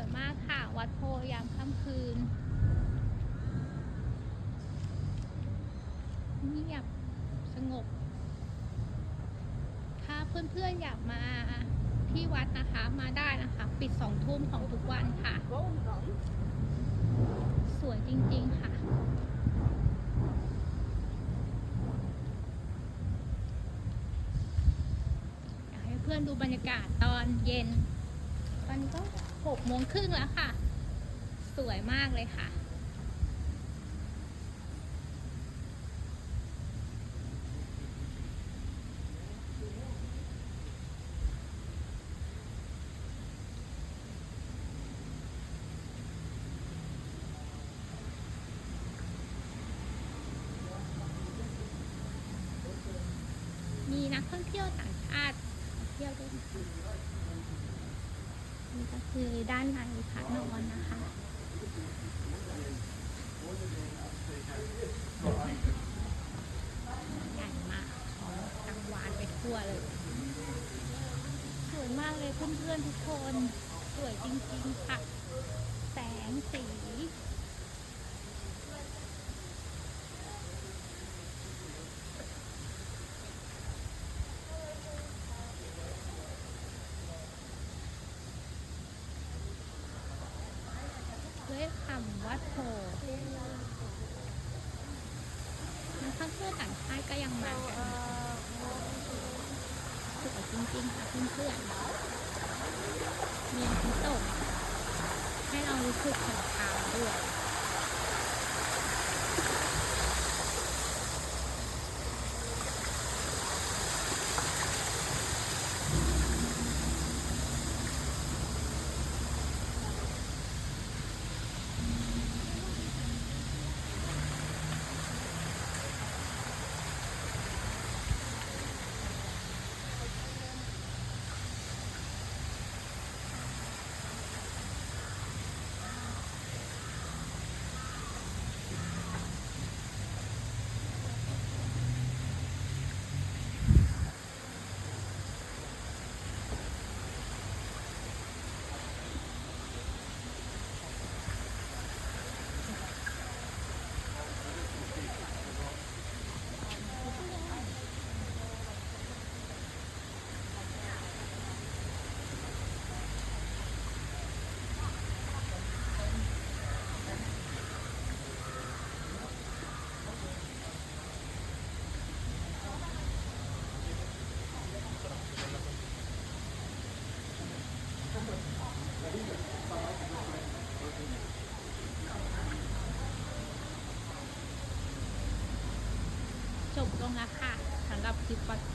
วยมากค่ะ วัดโพยามค่ำคืนเงียบสงบ ถ้าเพื่อนๆอยากมาที่วัดนะคะมาได้นะคะ ปิดสองทุ่มของทุกวันค่ะ สวยจริงๆค่ะอยากให้เพื่อนดูบรรยากาศตอนเย็นตอนนี้ก็ หกโมงครึ่งแล้วค่ะ สวยมากเลยค่ะ มีนักท่องเที่ยวต่างชาติเที่ยวด้วย นี่ก็คือด้านในพระนอนนะคะใหญ่มากของกังวานไปทั่วเลย สวยมากเลยเพื่อนๆทุกคน สวยจริงๆค่ะ แสงสี ด้คำว่าโทนักท่องเที่ยวต่างชาติก็ยังมากันสวยจริงๆค่ะเพื่อนๆมีน้ำตกให้เรารู้สึกผ่อนคลายด้วย จบลงแล้วค่ะสำหรับคลิปวัดโพ